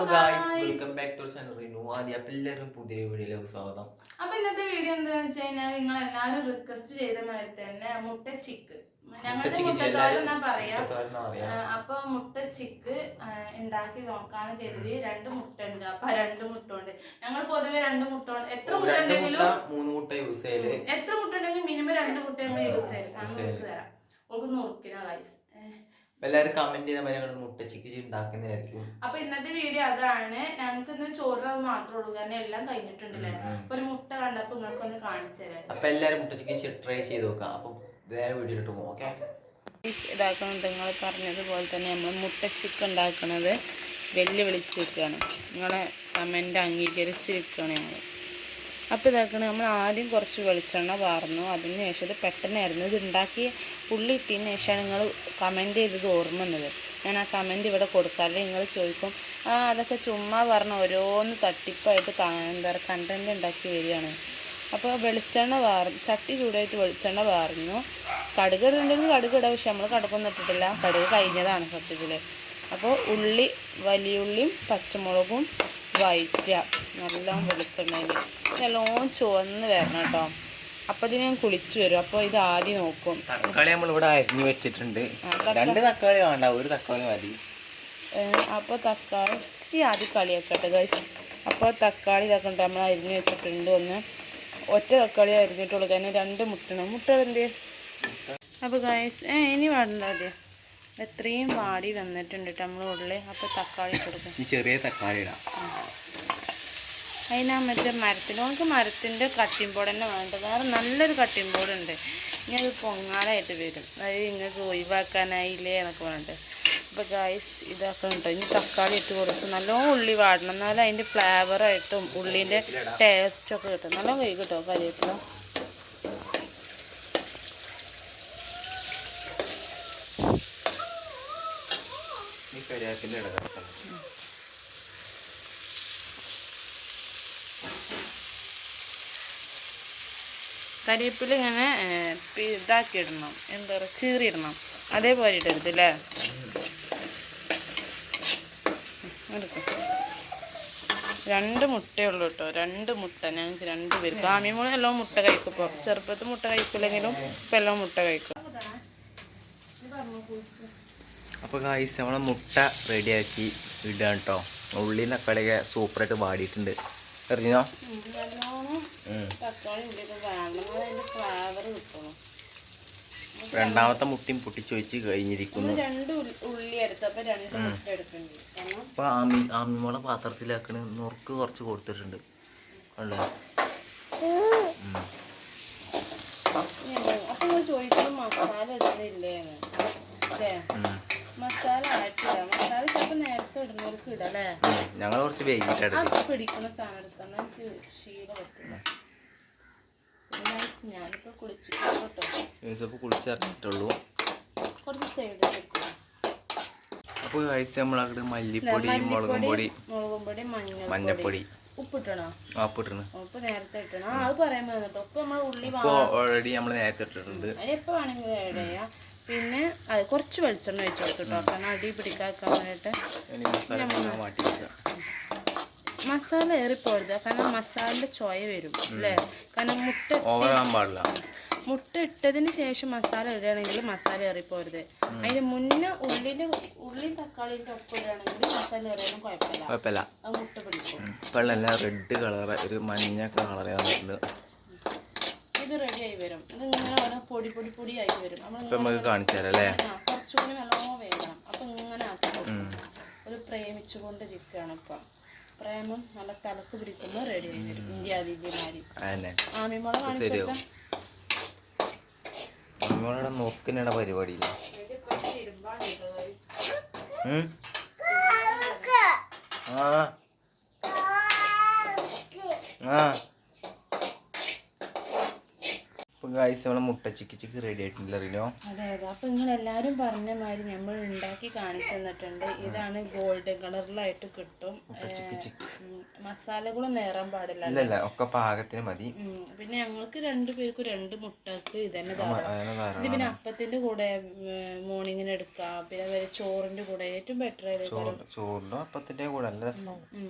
Hello guys welcome back to channel Rinu ആദ്യം അപ്പോൾ എല്ലാവരും പുതിയ വീഡിയോയിലേക്ക് സ്വാഗതം. അപ്പോൾ ഇന്നത്തെ വീഡിയോ എന്താന്ന് വെച്ച് കഴിഞ്ഞാൽ നിങ്ങൾ എല്ലാവരും റിക്വസ്റ്റ് ചെയ്ത മാതിരി തന്നെ മുട്ട ചിക്ക് ഞങ്ങളുടെ എന്നാ പറയാ. അപ്പോൾ അപ്പൊ മുട്ട ചിക്ക് ഉണ്ടാക്കി നോക്കാന്ന് കരുതി രണ്ട് മുട്ട ഉണ്ട് അപ്പൊ രണ്ട് മുട്ട ഉണ്ട് ഞങ്ങൾ പൊതുവെ രണ്ട് മുട്ട എത്ര മുട്ട ഉണ്ടെങ്കിലും മൂന്ന് മുട്ട യൂസ് ചെയ്യൽ. എത്ര മുട്ട ഉണ്ടെങ്കിലും മിനിമം രണ്ട് മുട്ട ഞങ്ങൾ യൂസ് ചെയ്യും നമുക്ക് തരാം. ഓൾക്ക് നുറുക്കിന ഗൈസ് അപ്പൊ എല്ലാവരും കമന്റ് ചെയ്ത ഞങ്ങൾ മുട്ട ചിക്കി ഉണ്ടാക്കുന്നതായിരിക്കും. അപ്പൊ ഇന്നത്തെ വീഡിയോ അതാണ്. ഞങ്ങൾക്ക് ഇന്ന് ചോറിനത് മാത്രമേ ഉള്ളൂ. കാരണം എല്ലാം കഴിഞ്ഞിട്ടുണ്ടല്ലേ. അപ്പൊ ഒരു മുട്ട കണ്ടപ്പോ നിങ്ങൾക്ക് ഒന്ന് കാണിച്ചു തരാം. അപ്പൊ എല്ലാരും മുട്ട ചിക്കി ട്രൈ ചെയ്ത് നോക്കാം. അപ്പൊ വേറെ വീഡിയോ പോകും ഓക്കെ ഇതാക്കുന്നത് നിങ്ങൾ പറഞ്ഞതുപോലെ തന്നെ നമ്മൾ മുട്ട ചിക്കൻ ഉണ്ടാക്കുന്നത് വെല്ലുവിളിച്ച് വെക്കുകയാണ് നിങ്ങളെ കമന്റ് അംഗീകരിച്ചിരിക്കുകയാണ് ഞങ്ങൾ അപ്പോൾ ഇതാക്കണം നമ്മൾ ആദ്യം കുറച്ച് വെളിച്ചെണ്ണ വാർന്നു. അതിന് ശേഷം ഇത് പെട്ടെന്നായിരുന്നു. ഇത് ഉണ്ടാക്കി ഉള്ളി ഇട്ടതിന് ശേഷമാണ് നിങ്ങൾ കമന്റ് ചെയ്തത് ഓർമ്മ ഞാൻ ആ കമന്റ് ഇവിടെ കൊടുത്താൽ നിങ്ങൾ ചോദിക്കും ആ അതൊക്കെ ചുമ്മാ പറഞ്ഞ ഓരോന്ന് തട്ടിപ്പായിട്ട് എന്താ പറയുക ഉണ്ടാക്കി വരികയാണ് അപ്പോൾ വെളിച്ചെണ്ണ വാർ ചട്ടി ചൂടായിട്ട് വെളിച്ചെണ്ണ വാർന്നു. കടുക് ഇടുന്നുണ്ടെങ്കിൽ കടുക് ഇടാം പക്ഷെ നമ്മൾ കടുക്കൊന്നും ഇട്ടിട്ടില്ല. കടുക് കഴിഞ്ഞതാണ് സത്യത്തിൽ അപ്പോൾ ഉള്ളി വലിയുള്ളിയും പച്ചമുളകും വയറ്റുക നല്ലോണം വെളിച്ചെണ്ണയിൽ നല്ലോണം ചുവന്ന് വരണം കേട്ടോ അപ്പോൾ ഇത് ഞാൻ കുളിച്ചു വരും. അപ്പോൾ ഇത് ആദ്യം നോക്കും. തക്കാളി നമ്മൾ ഇവിടെ അരിഞ്ഞു വെച്ചിട്ടുണ്ട്. രണ്ട് തക്കാളി വേണ്ട. ഒരു തക്കാളി മതി. അപ്പോൾ തക്കാളി ഈ ആദ്യം കളിയാക്കട്ടെ അപ്പൊ അപ്പോൾ തക്കാളി ഇതൊക്കെ നമ്മൾ അരിഞ്ഞു വെച്ചിട്ടുണ്ട്. ഒന്ന് ഒറ്റ തക്കാളി അരിഞ്ഞിട്ടുള്ളൂ. കാരണം രണ്ട് മുട്ടണം. മുട്ട അപ്പൊ അപ്പോൾ ഏ ഇനി വേണ്ട അതെ എത്രയും വാടി വന്നിട്ടുണ്ട് കേട്ടോ നമ്മൾ ഉള്ളിൽ അപ്പൊ തക്കാളി കൊടുക്കും. ചെറിയ തക്കാളി ഇടാം. അതിനാ മറ്റേ മരത്തിന് നമുക്ക് മരത്തിന്റെ കട്ടിംഗ് ബോർഡ് തന്നെ വേണ്ട. വേറെ നല്ലൊരു കട്ടിംഗ് ബോർഡ് ഉണ്ട്. ഇനി അത് പൊങ്ങാലായിട്ട് വരും. അത് നിങ്ങൾക്ക് ഒഴിവാക്കാനായില്ലേ എന്നൊക്കെ പറഞ്ഞിട്ട്. അപ്പോൾ ഗായ്സ് ഇതൊക്കെ ഉണ്ട് ഇനി തക്കാളി ഇട്ട് കൊടുത്ത് നല്ലോണം ഉള്ളി വാടണം. എന്നാലും അതിന്റെ ഫ്ലേവറായിട്ടും ഉള്ളീന്റെ ടേസ്റ്റൊക്കെ കിട്ടും. നല്ല കൈ കിട്ടും കരിവേപ്പില കരിയാപ്പിന്റെ ഇടക്കാം കരിവേപ്പില ഇങ്ങനെ ഇതാക്കി ഇടണം എന്താ പറയുക കീറിയിടണം. അതേപോലെ ഇടരുത് അല്ലേ എടുക്കും. രണ്ട് മുട്ടേ ഉള്ളൂ കേട്ടോ രണ്ട് മുട്ട. ഞങ്ങൾക്ക് രണ്ട് പേർക്ക് ആമിമോൾ എല്ലാം മുട്ട കഴിക്കും ഇപ്പോൾ ചെറുപ്പത്തിൽ മുട്ട കഴിക്കില്ലെങ്കിലും ഇപ്പം എല്ലാം മുട്ട കഴിക്കും. അപ്പോൾ കായ്സ് നമ്മളെ മുട്ട റെഡിയാക്കി ഇടാണ് കേട്ടോ ഉള്ളി തക്കാളിയൊക്കെ സൂപ്പറായിട്ട് വാടിയിട്ടുണ്ട്. എറിഞ്ഞോ കിട്ടണം രണ്ടാമത്തെ മുട്ടയും പൊട്ടിച്ചു വെച്ച് കഴിഞ്ഞിരിക്കുന്നു. അപ്പൊ ആമി ആമിമോളെ പാത്രത്തിലാക്കണ. നുറുക്ക് കുറച്ച് കൊടുത്തിട്ടുണ്ട്. അല്ലേ? ചോദിച്ചത് മസാല ചോദിക്കുന്നത് മസാല ആഡ് ചെയ്യാം മസാല ആയിട്ടില്ല മസാല ചിലപ്പോൾ നേരത്തെ ഇടുന്നവർക്ക് ഇടാം അല്ലേ? ഞങ്ങൾ കുറച്ച് വൈകിട്ടാണ് പിടിക്കുന്ന സാധനം എടുത്താൽ എനിക്ക് പറ്റില്ല കുളിച്ചു കേട്ടോ. കുറച്ച് സൈഡ് വെക്കുക അപ്പോൾ കഴിച്ച് നമ്മളങ്ങോട്ട് മല്ലിപ്പൊടി മുളകും പൊടി മുളകും പൊടി മഞ്ഞപ്പൊടി ഉപ്പിട്ടണോ? ആപ്പിട്ടിരുന്നു ഉപ്പ് നേരത്തെ ഇട്ടണം. അത് പറയാൻ വന്നിട്ടോ ഉപ്പ് നമ്മൾ ഉള്ളി ഓൾറെഡി നമ്മൾ നേരത്തെ ഇട്ടിട്ടുണ്ട്. അതിനെപ്പോൾ വേണമെങ്കിലും ആഡ് ചെയ്യാം. പിന്നെ അത് കുറച്ച് വെളിച്ചെണ്ണ ഒഴിച്ച് കൊടുത്തിട്ടോ. കാരണം അടി പിടിക്കാക്കാൻ വേണ്ടിയിട്ട് മസാല ഏറിപ്പോരുത്. കാരണം മസാലയുടെ ചോയ വരും അല്ലേ? കാരണം മുട്ട മുട്ട ഇട്ടതിന് ശേഷം മസാല ഇടുകയാണെങ്കിൽ മസാല ഏറിപ്പോരുത്. അതിന് മുന്നേ ഉള്ളിന്റെ ഉള്ളി തക്കാളിന്റെ ഒപ്പം ഇടുകയാണെങ്കിൽ മസാല ഏറിയാലും കുഴപ്പമില്ല. മുട്ട പിടിക്കും. റെഡ് കളർ ഒരു മഞ്ഞ കളർ ഇത് റെഡി ആയി വരും. ഇത് ഇങ്ങനെ ഓരോ പൊടി പൊടി പൊടി ആയി വരും. നമ്മൾ കാണിച്ചു തരാം അല്ലേ? കുറച്ചുകൂടി നല്ലോണം വേണം. അപ്പം ഇങ്ങനെ ഒരു പ്രേമിച്ചു ഒരു പ്രേമിച്ചുകൊണ്ടിരിക്കുകയാണ് ഇപ്പം. പ്രേമം നല്ല തലക്ക് പിടിക്കുമ്പോൾ റെഡി ആയി വരും. ഇന്ത്യ അതിഥിമാരി അതന്നെ. ആമിമുള കാണിച്ചു നോക്കുന്നിട പരിപാടിയില്ല? ആ. ആ. ഗായ്സ് നമ്മളെ മുട്ട ചിക്കി ചിക്കി റെഡി ആയിട്ടില്ല റിനോ അതെ അതെ. അപ്പൊ നിങ്ങൾ എല്ലാരും പറഞ്ഞ മാതിരി നമ്മൾ ഉണ്ടാക്കി കാണിച്ചു തന്നിട്ടുണ്ട്. ഇതാണ് ഗോൾഡൻ കളറിലായിട്ട് കിട്ടും. മസാലകളും നേറാൻ പാടില്ല ഒക്കെ പാകത്തിന് മതി. പിന്നെ ഞങ്ങൾക്ക് രണ്ടു പേർക്ക് രണ്ട് മുട്ടക്ക് ഇതന്നെ ഇത് പിന്നെ അപ്പത്തിന്റെ കൂടെ മോർണിംഗിന് എടുക്കാം. പിന്നെ അതുപോലെ ചോറിന്റെ കൂടെ ഏറ്റവും ബെറ്റർ ആയത് ചോറ് ചോറിനും അപ്പത്തിന്റെ കൂടെ നല്ല എന്ന്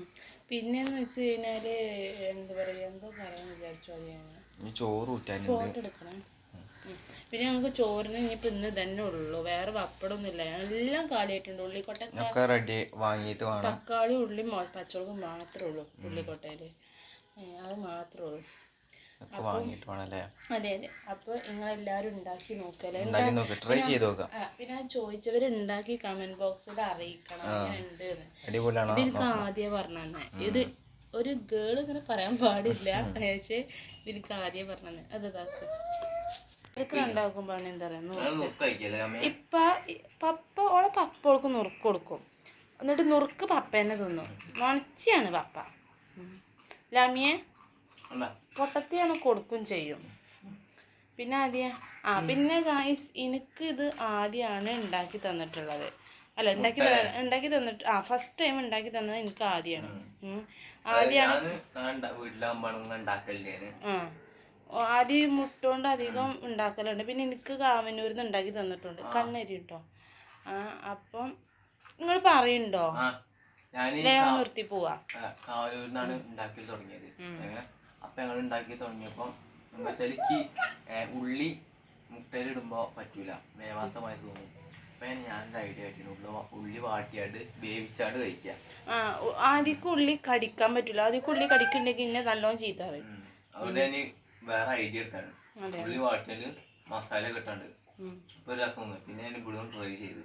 പിന്നെന്ന് വെച്ച് കഴിഞ്ഞാൽ എന്താ പറയാ എന്തോ പറയാൻ വിചാരിച്ചു അത് ഞാൻ. ഇനി ചോറ് ഊറ്റാനുണ്ട് ഫോട്ടോ പിന്നെ നമുക്ക് ചോറിന് ഇനിയിപ്പോൾ ഇന്ന് തന്നെ ഉള്ളൂ. വേറെ പപ്പടമൊന്നുമില്ല എല്ലാം കാലിയായിട്ടുണ്ട്. ഉള്ളിക്കൊട്ട റെഡി വാങ്ങിയിട്ട് വേണം. തക്കാളി ഉള്ളി പച്ചമുളകും മാത്രമേ ഉള്ളൂ ഉള്ളിക്കോട്ടയിൽ. അത് മാത്രമേ ഉള്ളൂ. അതെ വാങ്ങിയിട്ട് അതെ അതെ. അപ്പോൾ നിങ്ങളെല്ലാവരും ഉണ്ടാക്കി നോക്കല്ലേ? നോക്ക്. ട്രൈ ചെയ്ത് നോക്കാം. പിന്നെ ചോദിച്ചവർ ഉണ്ടാക്കി കമന്റ് ബോക്സിൽ അറിയിക്കണം. അടിപൊളിയാണോ? ഇതിലേക്ക് ആദ്യം പറഞ്ഞു ഇത് ഒരു ഗേൾ ഇങ്ങനെ പറയാൻ പാടില്ല. പക്ഷേ ഇതിലേക്ക് ആദ്യം പറഞ്ഞു അത് ഇതാക്ക്. ഇതൊക്കെ ഉണ്ടാക്കുമ്പോഴാണ് എന്താ പറയുക ഇപ്പ പപ്പ ഓളെ പപ്പ ഓൾക്ക് നുറുക്ക് കൊടുക്കും. എന്നിട്ട് നുറുക്ക് പപ്പ തന്നെ തിന്നു. മണച്ചിയാണ് പപ്പ. ലമിയെ പൊട്ടത്തിയാണ് കൊടുക്കും ചെയ്യും. പിന്നെ ആദ്യം ആ പിന്നെ ഗായ്സ് എനിക്ക് ഇത് ആദ്യമാണ് ഉണ്ടാക്കി തന്നിട്ടുള്ളത്. അല്ല ഉണ്ടാക്കി ഉണ്ടാക്കി തന്നിട്ട് ആ ഫസ്റ്റ് ടൈം ഉണ്ടാക്കി തന്നത് എനിക്ക് ആദ്യമാണ്. ആദ്യമാണ് ആദ്യം മുട്ടോണ്ട് അധികം ഉണ്ടാക്കലുണ്ട് പിന്നെ എനിക്ക് കാവന്നൂരിൽ നിന്ന് ഉണ്ടാക്കി തന്നിട്ടുണ്ട്. കണ്ണരി കേട്ടോ ആ അപ്പം നിങ്ങൾ പറയുണ്ടോ? ലേവൻ നിർത്തി പോവാ. ഉണ്ടാക്കി തുടങ്ങിയത്. അപ്പൊ ഞങ്ങൾ ഉണ്ടാക്കി തുടങ്ങിയപ്പോ എന്താ വെച്ചാൽ ഉള്ളി മുട്ടയിലിടുമ്പോ പറ്റൂല. വേവാത്ത തോന്നും. അപ്പൊ ഞാനൊരു ഐഡിയ ആയിട്ടുണ്ട് ഉള്ളി വാ- ഉള്ളി വാട്ടിയാണ്ട് വേവിച്ചാണ്ട് കഴിക്കുക. ആ ആദ്യക്ക് ഉള്ളി കടിക്കാൻ പറ്റൂല ആദ്യക്ക് ഉള്ളി കടിക്കുന്നുണ്ടെങ്കിൽ ഇന്നെ നല്ലോണം ചീത്ത പറയും. അതുകൊണ്ട് ഞാൻ വേറെ ഐഡിയ എടുത്താണ് അതെ. ഉള്ളി വാട്ടിയാൽ മസാല കിട്ടാണ്ട് ഇപ്പൊ ഒരു രസം പിന്നെ ഞാൻ ഇവിടെ ട്രൈ ചെയ്ത്.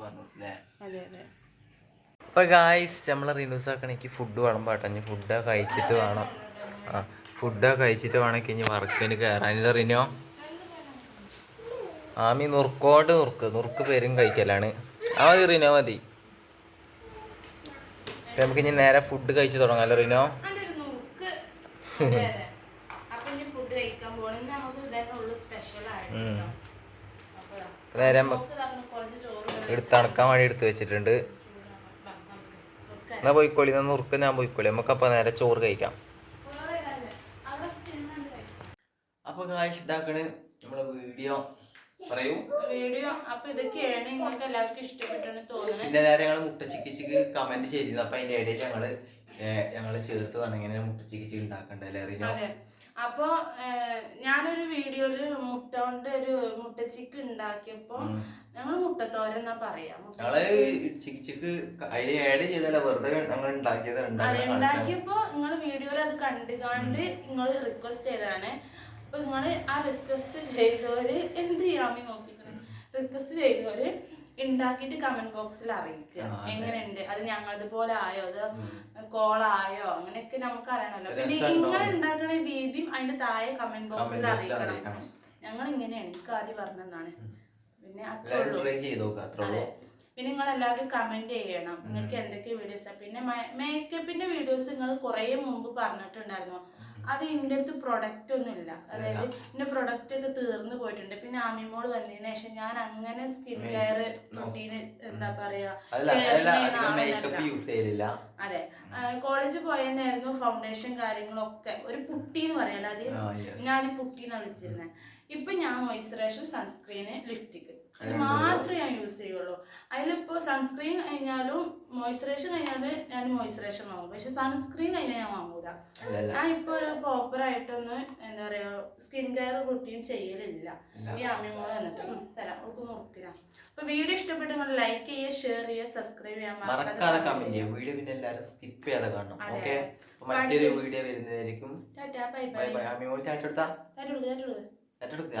പറഞ്ഞു അല്ലേ അതെ അതെ. അപ്പൊ ഗായ്സ് നമ്മൾ റിനൂസ് ആക്കണമെങ്കിൽ ഫുഡ് വേണം പാട്ടോ. ഇനി ഫുഡ് കഴിച്ചിട്ട് വേണം. ആ ഫുഡ് കഴിച്ചിട്ട് വേണമെങ്കിൽ ഇനി വർക്കിന് കയറാനില്ല റിനോ. ആമി നുറുക്കോണ്ട് നുറുക്ക്. നുറുക്ക് പേരും കഴിക്കലാണ്. ആ മതി റിനോ മതി. നമുക്ക് ഇനി നേരെ ഫുഡ് കഴിച്ചു തുടങ്ങാലോ റിനോ? നേരെ. എടുത്തണക്കാൻ വേണ്ടി എടുത്ത് വെച്ചിട്ടുണ്ട്. എന്നാ പോയിക്കോളി എന്നാ നുറുക്ക് ഞാൻ പോയിക്കോളി. നമുക്കപ്പോൾ നേരെ ചോറ് കഴിക്കാം. അപ്പൊ ഗായ്സ് ഇതാക്കണ് നമ്മുടെ വീഡിയോ. പറയൂ. വീഡിയോ. അപ്പൊ ഇതൊക്കെയാണ് നിങ്ങൾക്ക് എല്ലാവർക്കും ഇഷ്ടപ്പെട്ടെന്ന് തോന്നുന്നത് പിന്നെ നേരെ ഞങ്ങൾ മുട്ട ചിക്കി ചിക്ക് കമന്റ് ചെയ്തിരുന്നു. അപ്പൊ അതിന്റെ ഇടയിൽ ഞങ്ങൾ ഞങ്ങൾ ചേർത്തതാണ് ഇങ്ങനെ മുട്ട ചിക്കി ഉണ്ടാക്കണ്ടല്ലേ അറിഞ്ഞോ? അപ്പോ ഞാനൊരു വീഡിയോയിൽ മുട്ട കൊണ്ട് ഒരു മുട്ടച്ചിക്ക് ഉണ്ടാക്കിയപ്പോ ഞങ്ങൾ മുട്ടത്തോരൻ എന്നാ പറയാ. മുട്ട ഞങ്ങൾ ചിക്കി ചിക്ക് അതിൽ ആഡ് ചെയ്തല്ല വെറുതെ ഞങ്ങൾ ഉണ്ടാക്കിയത് അത് ഉണ്ടാക്കിയപ്പോ നിങ്ങൾ വീഡിയോയിൽ അത് കണ്ടു കണ്ട് നിങ്ങൾ റിക്വസ്റ്റ് ചെയ്തതാണ്. അപ്പൊ നിങ്ങൾ ആ റിക്വസ്റ്റ് ചെയ്തവര് എന്ത് ചെയ്യാമി നോക്കിക്കണം? റിക്വസ്റ്റ് ചെയ്തവര് ഉണ്ടാക്കിയിട്ട് കമന്റ് ബോക്സിൽ അറിയിക്കുക. എങ്ങനെയുണ്ട്? അത് ഞങ്ങളതുപോലെ ആയോ? അത് കോളായോ അങ്ങനെയൊക്കെ നമുക്ക് അറിയണമല്ലോ പിന്നെ ഇങ്ങനെ നിങ്ങൾ ഉണ്ടാക്കുന്ന രീതിയും അതിന്റെ താഴെ കമന്റ് ബോക്സിൽ അറിയിക്കണം. ഞങ്ങൾ ഇങ്ങനെയാണ് എനിക്ക് ആദ്യം പറഞ്ഞതാണ്. പിന്നെ അത്രേ പിന്നെ നിങ്ങൾ എല്ലാവരും കമന്റ് ചെയ്യണം നിങ്ങൾക്ക് എന്തൊക്കെ വീഡിയോസ് പിന്നെ മേക്കപ്പിന്റെ വീഡിയോസ് നിങ്ങൾ കുറെ മുമ്പ് പറഞ്ഞിട്ടുണ്ടായിരുന്നു. അത് എന്റെ അടുത്ത് പ്രൊഡക്റ്റ് ഒന്നും ഇല്ല. അതായത് എന്റെ പ്രൊഡക്റ്റ് ഒക്കെ തീർന്നു പോയിട്ടുണ്ട്. പിന്നെ ആമിമോൾ വന്നതിന് ശേഷം ഞാൻ അങ്ങനെ സ്കിൻ കെയർ റുട്ടീന് എന്താ പറയാ? അതെ. കോളേജ് പോയെന്നായിരുന്നു ഫൗണ്ടേഷൻ കാര്യങ്ങളൊക്കെ. ഒരു പുട്ടി എന്ന് പറയാലോ അത് ഞാൻ പുട്ടി എന്നാ വിളിച്ചിരുന്നത് ഇപ്പൊ ഞാൻ മോയിസ്ചറൈസർ സൺസ്ക്രീന് ലിഫ്റ്റിക്ക് അത് മാത്രമേ ഞാൻ യൂസ് ചെയ്യുള്ളൂ. അതിലിപ്പോ സൺസ്ക്രീൻ കഴിഞ്ഞാലും മോയിസ്ചറൈസർ കഴിഞ്ഞാൽ ഞാൻ മോയിസ്ചറൈസർ വാങ്ങും. പക്ഷെ സൺസ്ക്രീൻ കഴിഞ്ഞാൽ ഞാൻ വാങ്ങൂല. ഞാൻ ഇപ്പൊ ഒരു പ്രോപ്പർ ആയിട്ടൊന്ന് എന്താ പറയാ സ്കിൻ കെയർ റുട്ടീൻ ചെയ്യലില്ല. ഈ അമ്മിമോൾ വന്നിട്ട്. തരാം. അവൾക്ക് നോക്കില്ല അപ്പൊ വീഡിയോ ഇഷ്ടപ്പെട്ടെങ്കിൽ ലൈക്ക് ചെയ്യുക ഷെയർ ചെയ്യുക സബ്സ്ക്രൈബ് ചെയ്യാൻ മറക്കാതെ എല്ലാവരും സ്കിപ്പ് ചെയ്യാതെ കാണണം. ഓക്കെ മറ്റൊരു വീഡിയോ വരുന്നതായിരിക്കും. Tata bye bye. അമ്മയോട് ചാറ്റെടുത്താ ചാറ്റെടുക്കുക.